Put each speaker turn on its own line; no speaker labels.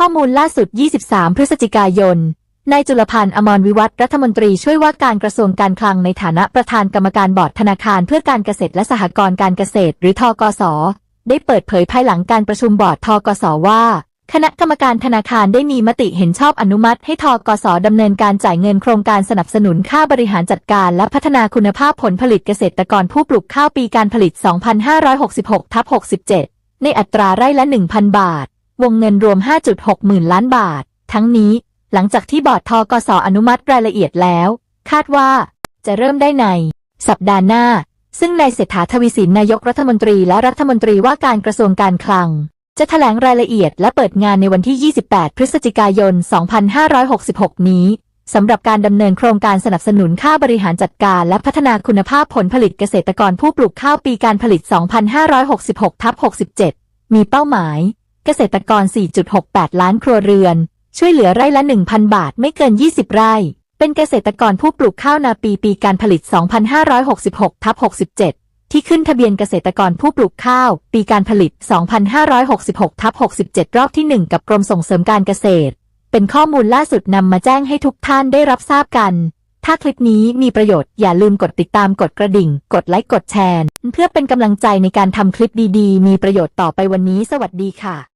ข้อมูลล่าสุด 23 พฤศจิกายน นายจุลพันธ์อมรวิวัฒน์รัฐมนตรีช่วยว่าการกระทรวงการคลังในฐานะประธานกรรมการบอร์ดธนาคารเพื่อการเกษตรและสหกรณ์การเกษตร หรือทกส ได้เปิดเผยภายหลังการประชุมบอร์ดทกสว่า คณะกรรมการธนาคารได้มีมติเห็นชอบอนุมัติ ให้ทกสดำเนินการจ่ายเงินโครงการสนับสนุนค่าบริหารจัดการและพัฒนาคุณภาพผลผลิตเกษตรกรผู้ปลูกข้าวปีการผลิต 2566ทับ67 ในอัตราไร่ละ 1,000 บาท วงเงินรวม 5.6 หมื่นล้านบาท ทั้งนี้หลังจากที่บอร์ดทกสอนุมัติรายละเอียดแล้ว คาดว่าจะเริ่มได้ใน สัปดาห์หน้า ซึ่งนายเศรษฐาทวีสินนายกรัฐมนตรีและรัฐมนตรีว่าการกระทรวงการคลัง จะแถลงรายละเอียดและเปิดงานในวันที่ 28 พฤศจิกายน 2566 นี้สำหรับการดำเนินโครงการสนับสนุนค่าบริหารจัดการและพัฒนาคุณภาพผลผลิตเกษตรกรผู้ปลูกข้าวปีการผลิต 2566ทับ67 มีเป้าหมาย เกษตรกร 4.68 ล้านครัวเรือน ช่วยเหลือไร่ละ 1,000 บาทไม่เกิน 20 ไร่ เป็นเกษตรกรผู้ปลูกข้าวนาปีปีการผลิต 2566ทับ67 ที่ขึ้นทะเบียนเกษตรกรผู้ปลูกข้าว ปีการผลิต 2566ทับ67 รอบที่ 1 กับกรมส่งเสริมการเกษตร เป็นข้อมูลล่าสุดนำมาแจ้งให้ทุกท่านได้รับทราบกันถ้าคลิปนี้มีประโยชน์อย่าลืมกดติดตามกดกระดิ่ง กดไลค์กดแชร์เพื่อเป็นกำลังใจในการทำคลิปดีๆ มีประโยชน์ต่อไปวันนี้สวัสดีค่ะ